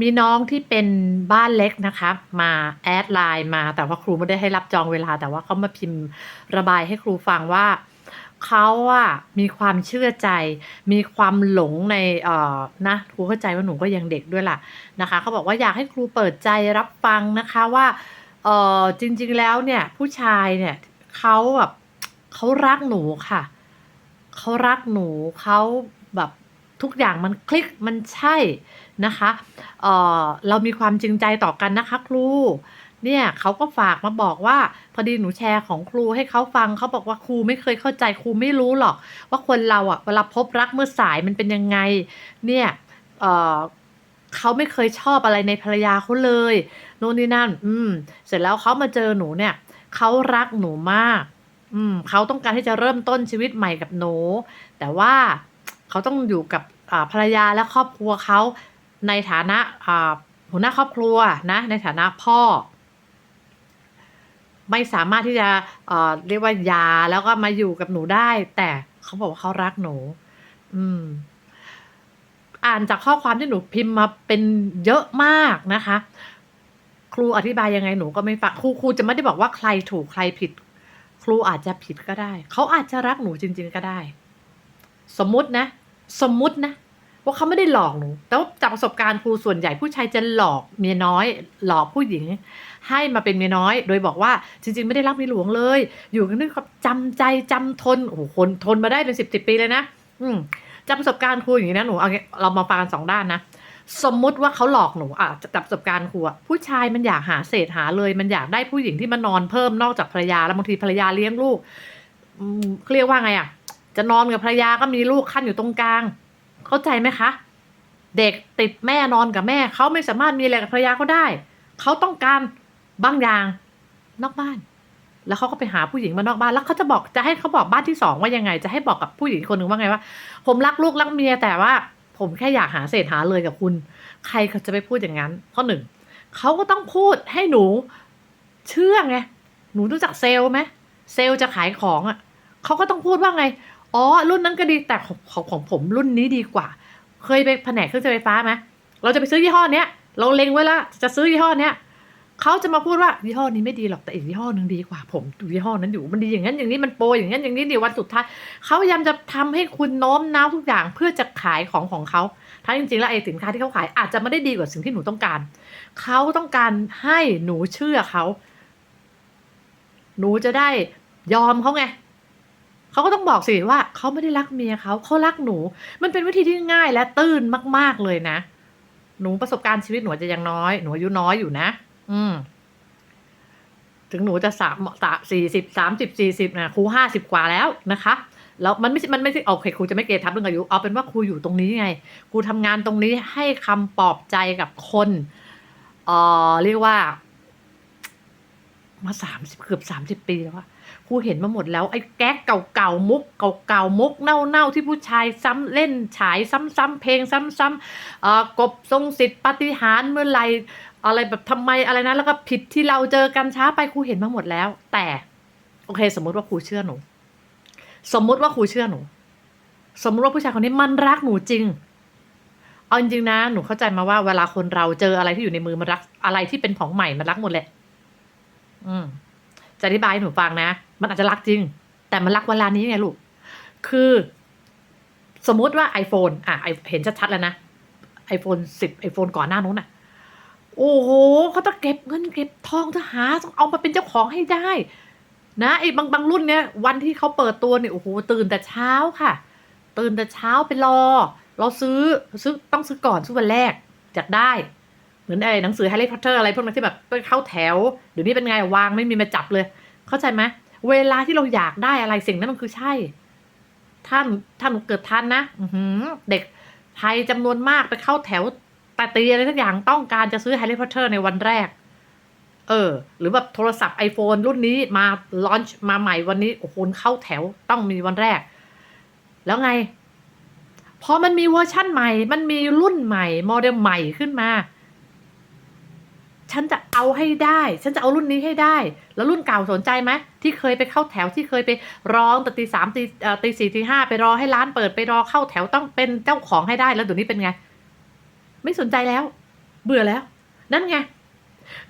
มีน้องที่เป็นบ้านเล็กนะคะมาแอดไลน์มา แต่ว่าครูไม่ได้ให้รับจองเวลา แต่ว่าเขามาพิมพ์ระบายให้ครูฟังว่าเขาอะมีความเชื่อใจ มีความหลงในเอ่อนะครูเข้าใจว่าหนูก็ยังเด็กด้วยล่ะนะคะเขาบอกว่าอยากให้ครูเปิดใจรับฟังนะคะว่าเออจริง ๆแล้วเนี่ยผู้ชายเนี่ยเขาแบบเขารักหนูค่ะเขารักหนูเขาแบบ ทุกอย่างมันคลิกมันใช่นะคะเเรามีความจริงใจต่อกันนะคะครูเนี่ยเขาก็ฝากมาบอกว่า พอดีหนูแชร์ของครูให้เขาฟังเขาบอกว่าครูไม่เคยเข้าใจครูไม่รู้หรอก ว่าคนเราอะเวลาพบรักเมื่อสายมันเป็นยังไง เนี่ยเเขาไม่เคยชอบอะไรในภรรยาเขาเลยโน่นนี่นั่น อืม เสร็จแล้วเขามาเจอหนูเนี่ยเขารักหนูมาก อืมเขาต้องการที่จะเริ่มต้นชีวิตใหม่กับหนู แต่ว่าเขาต้องอยู่กับ ภรรยาและครอบครัวเขาในฐานะหัวหน้าครอบครัวนะในฐานะพ่อ ไม่สามารถที่จะเรียกว่าหยาแล้วก็มาอยู่กับหนูได้ แต่เขาบอกว่าเขารักหนู อืม อ่านจากข้อความที่หนูพิมพ์มาเป็นเยอะมากนะคะ ครูอธิบายยังไงหนูก็ไม่ฟังครูครูจะไม่ได้บอกว่าใครถูกใครผิด ครูอาจจะผิดก็ได้ เขาอาจจะรักหนูจริง ๆ ก็ได้ สมมุตินะ สมมุตินะ ว่าเขาไม่ได้หลอกหนูแต่ว่าจากประสบการณ์ครูส่วนใหญ่ผู้ชายจะหลอกเมียน้อย หลอกผู้หญิง ให้มาเป็นเมียน้อย โดยบอกว่าจริง ๆ ไม่ได้รักเมียหลวงเลย อยู่กันด้วยความจำใจจำทนโอ้โหคนทนมาได้เป็นสิบสิบปีเลยนะ อืมจากประสบการณ์ครูอย่างนี้นะหนูเอาเรามาฟังกันสองด้านนะสมมุติว่าเขาหลอกหนูอะจากประสบการณ์ครูอะผู้ชายมันอยากหาเศษหาเลย มันอยากได้ผู้หญิงที่มานอนเพิ่มนอกจากภรรยาแล้วบางทีภรรยาเลี้ยงลูกเขาเรียกว่าไงอะจะนอนกับภรรยาก็มีลูกขั้นอยู่ตรงกลาง เข้าใจไหมคะ เด็กติดแม่นอนกับแม่ เขาไม่สามารถมีอะไรกับภรรยาเขาได้ เขาต้องการบางอย่างนอกบ้าน แล้วเขาก็ไปหาผู้หญิงมานอกบ้าน แล้วเขาจะบอกจะให้เขาบอกบ้านที่สองว่ายังไง จะให้บอกกับผู้หญิงคนหนึ่งว่าไงว่า ผมรักลูกรักเมียแต่ว่า ผมแค่อยากหาเศษหาเลยกับคุณ ใครเขาจะไปพูดอย่างนั้นข้อหนึ่งเขาก็ต้องพูดให้หนูเชื่อไง หนูรู้จักเซลล์ไหมเซลล์จะขายของอะเขาก็ต้องพูดว่าไง อ๋อ รุ่นนั้นก็ดีแต่ของของของผมรุ่นนี้ดีกว่า เคยไปแผนกเครื่องใช้ไฟฟ้าไหมเราจะไปซื้อยี่ห้อเนี้ยเราเล็งไว้แล้วจะซื้อยี่ห้อเนี้ยเขาจะมาพูดว่ายี่ห้อนี้ไม่ดีหรอกแต่อีกยี่ห้อหนึ่งดีกว่า ผมดูยี่ห้อนั้นอยู่มันดีอย่างนั้นอย่างนี้มันโปรอย่างนั้นอย่างนี้เดี๋ยววันสุดท้ายเขาพยายามจะทำให้คุณโน้มน้าวทุกอย่างเพื่อจะขายของของเขาทั้งจริงๆแล้วไอ้สินค้าที่เขาขายอาจจะไม่ได้ดีกว่าสิ่งที่หนูต้องการเขาต้องการให้หนูเชื่อเขาหนูจะได้ยอมเขาไง เขาก็ต้องบอกสิว่าเขาไม่ได้รักเมียเขาเขารักหนู มันเป็นวิธีที่ง่ายและตื้นมาก ๆเลยนะ หนูประสบการณ์ชีวิตหนูจะยังน้อย หนูอายุน้อยอยู่นะ อืม ถึงหนูจะสามสามสี่สิบสามสิบสี่สิบนะครูห้าสิบกว่าแล้วนะคะแล้วมันไม่ใช่มันไม่ใช่โอเคครูจะไม่เกทับเรื่องอายุเอาเป็นว่าครูอยู่ตรงนี้ไงครูทำงานตรงนี้ให้คำปลอบใจกับคนเออเรียกว่า มาสามสิบเกือบสามสิบปีแล้วอะครูเห็นมาหมดแล้ว ไอ้แก๊กเก่าๆมุกเก่าๆมุกเน่าๆที่ผู้ชายซ้ำเล่นฉายซ้ำๆเพลงซ้ำๆเอ่อกบทรงสิทธิ์ปฏิหารเมื่อไหรอะไรแบบทำไมอะไรนะแล้วก็ผิดที่เราเจอกันช้าไปครูเห็นมาหมดแล้ว แต่ โอเค สมมติว่าครูเชื่อหนู สมมติว่าครูเชื่อหนู สมมติว่าผู้ชายคนนี้มันรักหนูจริงเอาจริงนะหนูเข้าใจมาว่าเวลาคนเราเจออะไรที่อยู่ในมือมันรักอะไรที่เป็นของใหม่มันรักหมดแหละ อืมจะอธิบายให้หนูฟังนะ มันอาจจะรักจริง แต่มันรักเวลานี้ไงลูก คือ สมมุติว่า iPhone อะไอเห็นชัดๆแล้วนะ iPhone 10 iPhone ก่อนหน้านู้นอะ โอ้โหเขาต้องเก็บเงินเก็บทองจะหาต้องเอามาเป็นเจ้าของให้ได้ นะไอ้บางบางรุ่นเนี้ยวันที่เขาเปิดตัวเนี่ยโอ้โหตื่นแต่เช้าค่ะ ตื่นแต่เช้าไปรอ เราซื้อซื้อต้องซื้อก่อนซื้อวันแรกอยากได้ เหมือนไอ้หนังสือแฮร์รี่พอตเตอร์อะไรพวกนั้นที่แบบเข้าแถวเดี๋ยวนี้เป็นไงวางไม่มีมาจับเลย เข้าใจไหมเวลาที่เราอยากได้อะไรสิ่งนั้นมันคือใช่ ท่านท่านเกิดทันนะออืเด็กไทยจำนวนมากไปเข้าแถวแต่ตีอะไรทุกอย่างต้องการจะซื้อแฮร์รี่พอตเตอร์ในวันแรก เออ หรือแบบโทรศัพท์ iPhone รุ่นนี้มาลอนช์มาใหม่วันนี้โอ้โหเข้าแถวต้องมีวันแรก แล้วไงพอมันมีเวอร์ชั่นใหม่ มันมีรุ่นใหม่โมเดลใหม่ขึ้นมา ฉันจะเอาให้ได้ ฉันจะเอารุ่นนี้ให้ได้ แล้วรุ่นเก่าสนใจไหมที่เคยไปเข้าแถวที่เคยไปร้องตีสามตีเอ่อตีสี่ตีห้าไปรอให้ร้านเปิดไปรอเข้าแถวต้องเป็นเจ้าของให้ได้ แล้วเดี๋ยวนี้เป็นไง ไม่สนใจแล้ว เบื่อแล้ว นั่นไง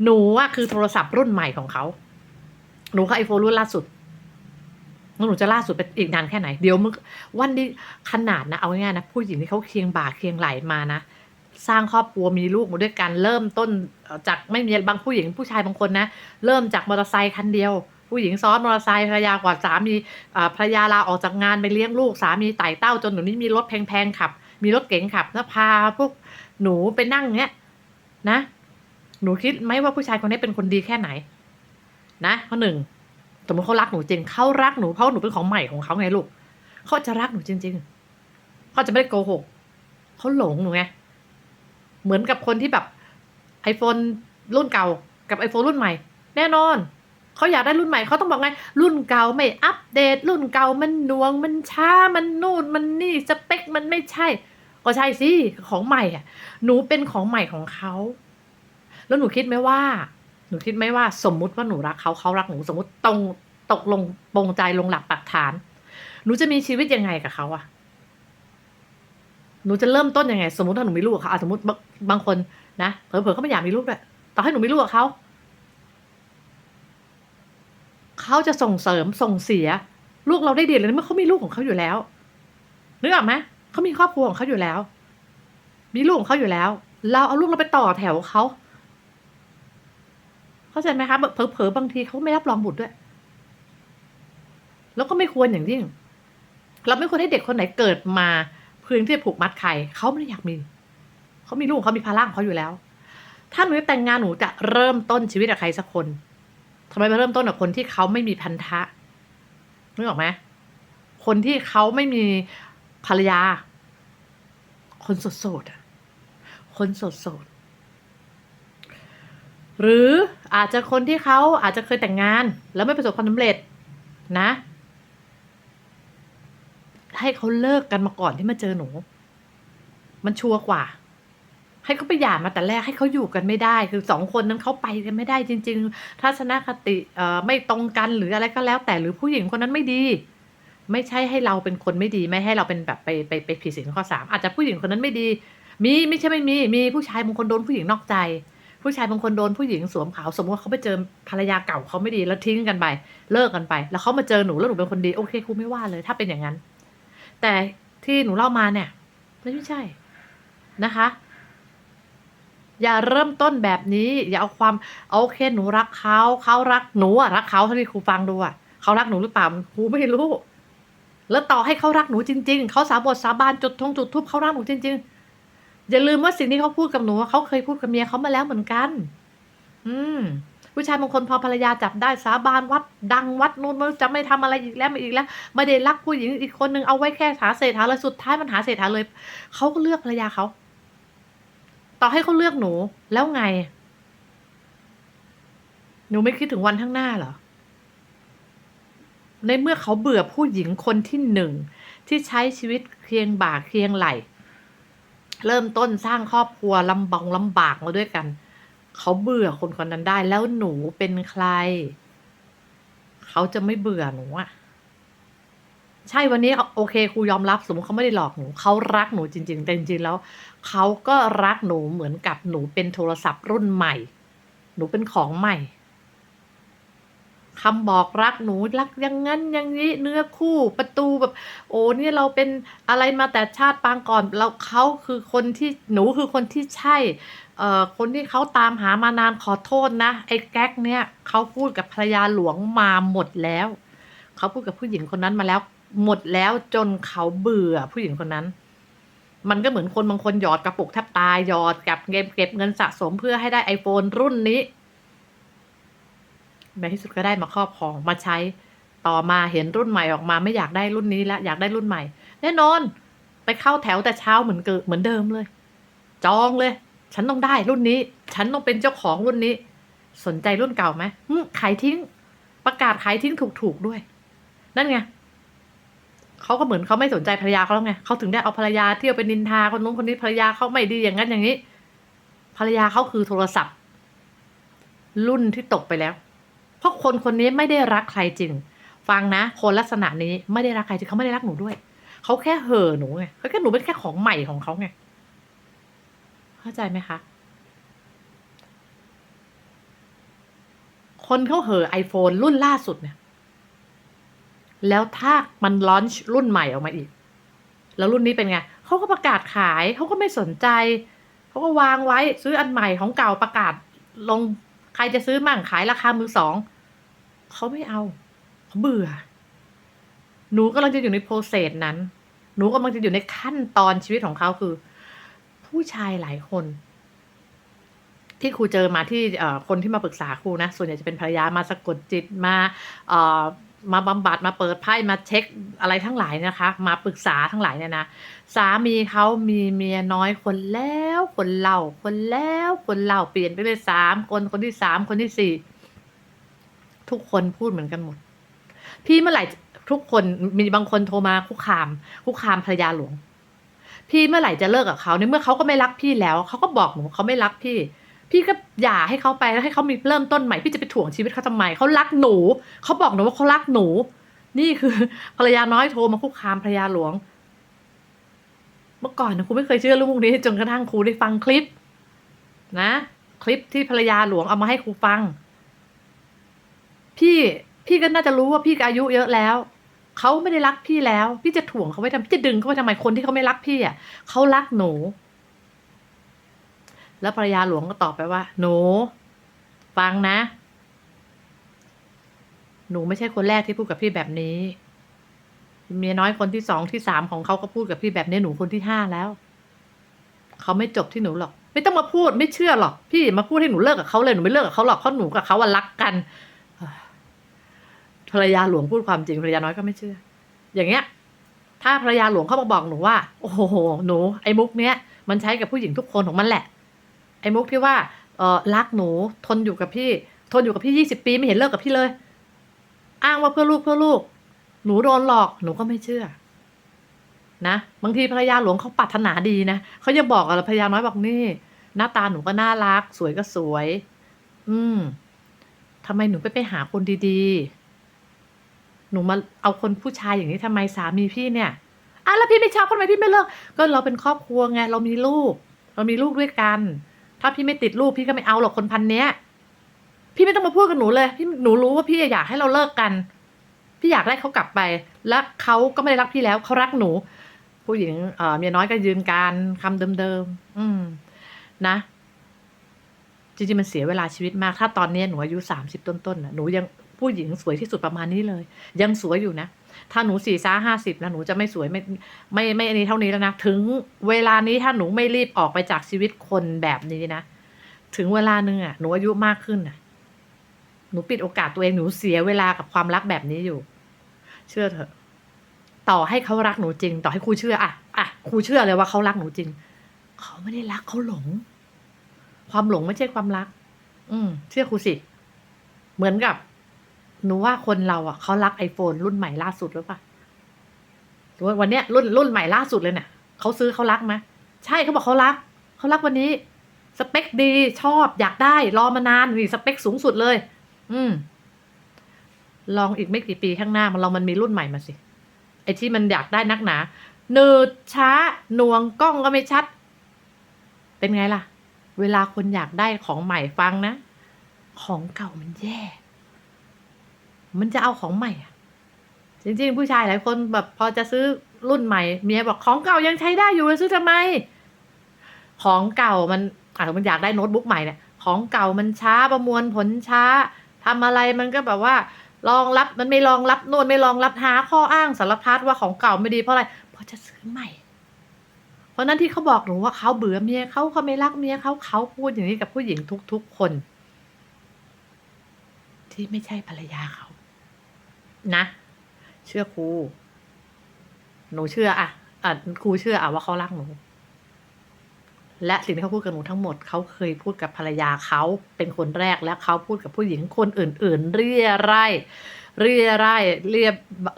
หนูอะคือโทรศัพท์รุ่นใหม่ของเขา หนูก็ไอโฟนรุ่นล่าสุดแล้วหนูจะล่าสุดไปอีกนานแค่ไหน เดี๋ยวมึงวันนี้ขนาดนะเอาง่ายๆนะผู้หญิงที่เขาเคียงบ่าเคียงไหลมานะ สร้างครอบครัวมีลูกมาด้วยกันเริ่มต้นจากไม่มีบางผู้หญิงผู้ชายบางคนนะเริ่มจากมอเตอร์ไซค์คันเดียว ผู้หญิงซ้อนมอเตอร์ไซค์ภรรยากว่าสามีภรรยาลาออกจากงานไปเลี้ยงลูกสามีไต่เต้าจนหนูนี่มีรถแพงๆขับ มีรถเก๋งขับแล้วพาพวกหนูไปนั่งเนี้ยนะ หนูคิดไหมว่าผู้ชายคนนี้เป็นคนดีแค่ไหน นะข้อหนึ่งสมมติเขารักหนูจริงเขารักหนูเพราะหนูเป็นของใหม่ของเขาไงลูกเขาจะรักหนูจริง ๆเขาจะไม่ได้โกหกเขาหลงหนูไง เหมือนกับคนที่แบบ iPhone รุ่นเก่ากับ iPhone รุ่นใหม่ แน่นอน เขาอยากได้รุ่นใหม่เขาต้องบอกไง รุ่นเก่าไม่อัปเดต รุ่นเก่ามันหน่วงมันช้ามันนู่นมันนี่สเปคมันไม่ใช่ ก็ใช่สิของใหม่อะ หนูเป็นของใหม่ของเขาแล้วหนูคิดไหมว่า หนูคิดไหมว่าสมมุติว่าหนูรักเขาเขารักหนูสมมติตรงตกลงปรงใจลงหลักปักฐาน หนูจะมีชีวิตยังไงกับเขาอะ หนูจะเริ่มต้นยังไง สมมติถ้าหนูมีลูกกับเขาอะสมมติบางคนนะเผลอๆเขาไม่อยากมีลูกด้วยต่อให้หนูมีลูกกับเขาเขาจะส่งเสริมส่งเสีย ลูกเราได้ดีเลยเมื่อเขามีลูกของเขาอยู่แล้วนึกออกไหมเขามีครอบครัวของเขาอยู่แล้ว มีลูกของเขาอยู่แล้ว เราเอาลูกเราไปต่อแถวเขาเข้าใจไหมคะเผลอๆบางทีเขาไม่รับรองบุตรด้วย แล้วก็ไม่ควรอย่างยิ่ง เราไม่ควรให้เด็กคนไหนเกิดมา เพื่อที่จะผูกมัดใครเขาไม่ได้อยากมีเขามีลูกเขามีภาระของเขาอยู่แล้ว ถ้าหนูแต่งงานหนูจะเริ่มต้นชีวิตกับใครสักคนทำไมไปเริ่มต้นกับคนที่เขาไม่มีพันธะนึกออกไหมคนที่เขาไม่มีภรรยา คนโสดๆอะคนโสดๆหรืออาจจะคนที่เขาอาจจะเคยแต่งงาน แล้วไม่ประสบความสำเร็จนะ ให้เขาเลิกกันมาก่อนที่มาเจอหนู มันชัวร์กว่า ให้เขาไปหย่ามาแต่แรกให้เขาอยู่กันไม่ได้ คือสองคนนั้นเขาไปกันไม่ได้จริง ๆ ทัศนคติเอ่อไม่ตรงกันหรืออะไรก็แล้ว แต่หรือผู้หญิงคนนั้นไม่ดี ไม่ใช่ให้เราเป็นคนไม่ดี ไม่ให้เราเป็นแบบไปไปไปผิดศีลข้อสามอาจจะผู้หญิงคนนั้นไม่ดี มีไม่ใช่ไม่มี มีผู้ชายบางคนโดนผู้หญิงนอกใจ ผู้ชายบางคนโดนผู้หญิงสวมขาวสมมติว่าเขาไปเจอภรรยาเก่าเขาไม่ดีแล้วทิ้งกันไป เลิกกันไป แล้วเขามาเจอหนูแล้วหนูเป็นคนดีโอเคครูไม่ว่าเลย ถ้าเป็นอย่างนั้น แต่ที่หนูเล่ามาเนี่ยไม่ใช่นะคะ อย่าเริ่มต้นแบบนี้ อย่าเอาความโอเคหนูรักเขาเขารักหนูอะรักเขาท่าที่ครูฟังดูอะเขารักหนูหรือเปล่าครูไม่รู้แล้วต่อให้เขารักหนูจริง ๆ เขาสาบทสาบานจุดธงจุดทูบเขารักหนูจริง ๆ อย่าลืมว่าสิ่งที่เขาพูดกับหนูเขาเคยพูดกับเมียเขามาแล้วเหมือนกัน อืม ผู้ชายบางคนพอภรรยาจับได้สาบานวัดดังวัดนู้นจะไม่ทำอะไรอีกแล้วไม่อีกแล้ว ไม่ได้รักผู้หญิงอีกคนนึงเอาไว้แค่หาเศษหาเลยสุดท้ายมันหาเศษหาเลยเขาก็เลือกภรรยาเขาต่อให้เขาเลือกหนูแล้วไง หนูไม่คิดถึงวันข้างหน้าเหรอในเมื่อเขาเบื่อผู้หญิงคนที่หนึ่งที่ใช้ชีวิตเคียงบ่าเคียงไหล เริ่มต้นสร้างครอบครัวลำบองลำบากมาด้วยกัน เขาเบื่อคนคนนั้นได้แล้วหนูเป็นใคร เขาจะไม่เบื่อหนูอะใช่วันนี้โอเคครูยอมรับ สมมติเขาไม่ได้หลอกหนูเขารักหนูจริง ๆ แต่จริงๆแล้วเขาก็รักหนูเหมือนกับหนูเป็นโทรศัพท์รุ่นใหม่ หนูเป็นของใหม่คำบอกรักหนูรักอยังงั้นอย่างนี้เนื้อคู่ประตูแบบ โอ้เนี่ยเราเป็นอะไรมาแต่ชาติปางก่อนเราเขาคือคนที่หนูคือคนที่ใช่ เอ่อคนที่เขาตามหามานานขอโทษนะ ไอ้แก๊กเนี่ยเขาพูดกับภรรยาหลวงมาหมดแล้ว เขาพูดกับผู้หญิงคนนั้นมาแล้ว หมดแล้วจนเขาเบื่อผู้หญิงคนนั้น มันก็เหมือนคนบางคนหยอดกระปุกแทบตายหยอดกับเกมเก็บเงินสะสมเพื่อให้ได้ iPhone รุ่นนี้ในที่สุดก็ได้มาครอบครองมาใช้ต่อมาเห็นรุ่นใหม่ออกมาไม่อยากได้รุ่นนี้แล้วอยากได้รุ่นใหม่ แน่นอน ไปเข้าแถวแต่เช้าเหมือนเกิดเหมือนเดิมเลย จองเลย ฉันต้องได้รุ่นนี้ ฉันต้องเป็นเจ้าของรุ่นนี้ สนใจรุ่นเก่าไหมอืมขายทิ้ง ประกาศขายทิ้งถูกๆด้วย นั่นไงเขาก็เหมือนเขาไม่สนใจภรรยาเขาแล้วไงเขาถึงได้เอาภรรยาเที่ยวไปนินทาคนนู้นคนนี้ภรรยาเขาไม่ดีอย่างนั้นอย่างนี้ ภรรยาเขาคือโทรศัพท์ รุ่นที่ตกไปแล้ว เพราะคนคนนี้ไม่ได้รักใครจริง ฟังนะ คนลักษณะนี้ไม่ได้รักใครจริงเขาไม่ได้รักหนูด้วยเขาแค่เห่อหนูไงเขาแค่หนูเป็นแค่ของใหม่ของเขาไง เข้าใจไหมคะ คนเขาเห่อ iPhone รุ่นล่าสุดเนี่ย แล้วถ้ามันลอนช์รุ่นใหม่ออกมาอีก แล้วรุ่นนี้เป็นไง เขาก็ประกาศขาย เขาก็ไม่สนใจ เขาก็วางไว้ซื้ออันใหม่ของเก่าประกาศลงใครจะซื้อมั่งขายราคามือสอง เขาไม่เอา เขาเบื่อ หนูกำลังจะอยู่ในโปรเซสนั้น หนูกำลังจะอยู่ในขั้นตอนชีวิตของเขาคือ ผู้ชายหลายคน ที่ครูเจอมาที่คนที่มาปรึกษาครูนะ ส่วนใหญ่จะเป็นภรรยามาสะกดจิตมาเอมาบำบัดมาเปิดไพ่มาเช็คอะไรทั้งหลายนะคะ มาปรึกษาทั้งหลายเนี่ยนะสามีเขามีเมียน้อยคนแล้วคนเล่าคนแล้วคนเล่าเปลี่ยนไปเลยสามคนคนที่สามคนที่สี่ทุกคนพูดเหมือนกันหมด พี่เมื่อไหร่ทุกคนมีบางคนโทรมาคุกคาม คุกคามภรรยาหลวง พี่เมื่อไหร่จะเลิกกับเขาในเมื่อเขาก็ไม่รักพี่แล้วเขาก็บอกหนูเขาไม่รักพี่ พี่ก็หย่าให้เขาไปแล้วให้เขามีเริ่มต้นใหม่พี่จะไปถ่วงชีวิตเขาทำไมเขารักหนูเขาบอกหนูว่าเขารักหนู นี่คือภรรยาน้อยโทรมาคุกคามภรรยาหลวง เมื่อก่อนนะครูไม่เคยเชื่อเรื่องพวกนี้จนกระทั่งครูได้ฟังคลิป นะ คลิปที่ภรรยาหลวงเอามาให้ครูฟัง พี่พี่ก็น่าจะรู้ว่าพี่ก็อายุเยอะแล้ว เขาไม่ได้รักพี่แล้ว พี่จะถ่วงเขาไว้ทำพี่จะดึงเขาไว้ทำไมคนที่เขาไม่รักพี่อะเขารักหนู แล้วภรรยาหลวงก็ตอบไปว่า หนู ฟังนะ หนูไม่ใช่คนแรกที่พูดกับพี่แบบนี้เมียน้อยคนที่สองที่สามของเขาก็พูดกับพี่แบบนี้หนูคนที่ห้าแล้วเขาไม่จบที่หนูหรอก ไม่ต้องมาพูดไม่เชื่อหรอก พี่มาพูดให้หนูเลิกกับเขาเลยหนูไม่เลิกกับเขาหรอกเพราะหนูกับเขาว่ารักกัน ภรรยาหลวงพูดความจริงภรรยาน้อยก็ไม่เชื่อ อย่างเงี้ย ถ้าภรรยาหลวงเขามาบอกหนูว่า โอ้โหหนูไอ้มุกเนี้ยมันใช้กับผู้หญิงทุกคนของมันแหละ ไอ้มุกที่ว่าเออรักหนูทนอยู่กับพี่ ทนอยู่กับพี่ยี่สิบปีไม่เห็นเลิกกับพี่เลย อ้างว่าเพื่อลูกเพื่อลูก หนูโดนหลอกหนูก็ไม่เชื่อ นะบางทีภรรยาหลวงเขาปรารถนาดีนะเขาจะบอกกับภรรยาน้อยบอกนี่ หน้าตาหนูก็น่ารัก สวยก็สวย อืมทำไมหนูไปไปหาคนดีๆ หนูมาเอาคนผู้ชายอย่างนี้ทำไมสามีพี่เนี่ยอะแล้วพี่ไม่ชอบทำไมพี่ไม่เลิก ก็เราเป็นครอบครัวไงเรามีลูก เรามีลูกด้วยกัน ถ้าพี่ไม่ติดลูกพี่ก็ไม่เอาหรอกคนพันเนี้ย พี่ไม่ต้องมาพูดกับหนูเลย พี่หนูรู้ว่าพี่อยากให้เราเลิกกัน พี่อยากได้เขากลับไป แล้วเขาก็ไม่ได้รักพี่แล้วเขารักหนู ผู้หญิงเอ่อเมียน้อยก็ยืนการคำเดิมๆอืม นะจริงๆมันเสียเวลาชีวิตมาก ถ้าตอนนี้หนูอายุสามสิบต้นๆนะหนูยัง ผู้หญิงสวยที่สุดประมาณนี้เลย ยังสวยอยู่นะ ถ้าหนูสี่ซ้าห้าสิบนะหนูจะไม่สวยไม่ไม่ไม่อันนี้เท่านี้แล้วนะถึงเวลานี้ถ้าหนูไม่รีบออกไปจากชีวิตคนแบบนี้นะ ถึงเวลาหนึ่งอะหนูอายุมากขึ้นอะ หนูปิดโอกาสตัวเองหนูเสียเวลากับความรักแบบนี้อยู่ เชื่อเถอะ ต่อให้เขารักหนูจริง ต่อให้ครูเชื่ออะอะครูเชื่อเลยว่าเขารักหนูจริงเขาไม่ได้รักเขาหลง ความหลงไม่ใช่ความรัก อืมเชื่อครูสิ เหมือนกับ หนูว่าคนเราอะเขารักไอโฟนรุ่นใหม่ล่าสุดหรือเปล่าหรือว่าวันเนี้ยรุ่นรุ่นใหม่ล่าสุดเลยเนี่ยเขาซื้อเขารักไหมใช่เขาบอกเขารักเขารักวันนี้ สเปคดีชอบอยากได้รอมานานนี่สเปคสูงสุดเลย อืม ลองอีกไม่กี่ปีข้างหน้ามันลองมันมีรุ่นใหม่มาสิ ไอ้ที่มันอยากได้นักหนาเนืดช้าหน่วงกล้องก็ไม่ชัด เป็นไงล่ะ เวลาคนอยากได้ของใหม่ฟังนะ ของเก่ามันแย่ มันจะเอาของใหม่จริงๆ ผู้ชายหลายคนแบบพอจะซื้อรุ่นใหม่เมียบอกของเก่ายังใช้ได้อยู่เลยซื้อทำไม ของเก่ามันอะมันอยากได้โน้ตบุ๊กใหม่เนี่ยของเก่ามันช้าประมวลผลช้าทำอะไรมันก็แบบว่ารองรับมันไม่รองรับโน่นไม่รองรับหาข้ออ้างสารพัดว่าของเก่าไม่ดีเพราะอะไรเพราะจะซื้อใหม่ เพราะนั้นที่เขาบอกหนูว่าเขาเบื่อเมียเขาเขาไม่รักเมียเขาเขาพูดอย่างนี้กับผู้หญิงทุกๆคน ที่ไม่ใช่ภรรยาเขา นะ เชื่อครูหนูเชื่ออะอะครูเชื่ออะว่าเขารักหนู และสิ่งที่เขาพูดกับหนูทั้งหมดเขาเคยพูดกับภรรยาเขาเป็นคนแรกและเขาพูดกับผู้หญิงคนอื่น ๆ เรียไร่เรียไร่เรียบ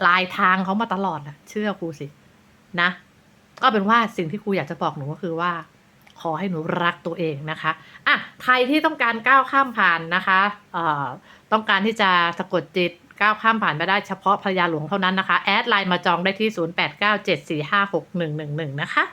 ลายทางเขามาตลอดนะเชื่อครูสิ นะ ก็เป็นว่าสิ่งที่ครูอยากจะบอกหนูก็คือว่า ขอให้หนูรักตัวเองนะคะอะใครที่ต้องการก้าวข้ามผ่านนะคะเอ่อต้องการที่จะสะกดจิต ก้าวข้ามผ่านไปได้เฉพาะพญาหลวงเท่านั้นนะคะ แอดไลน์มาจองได้ที่ 0897456111 นะคะ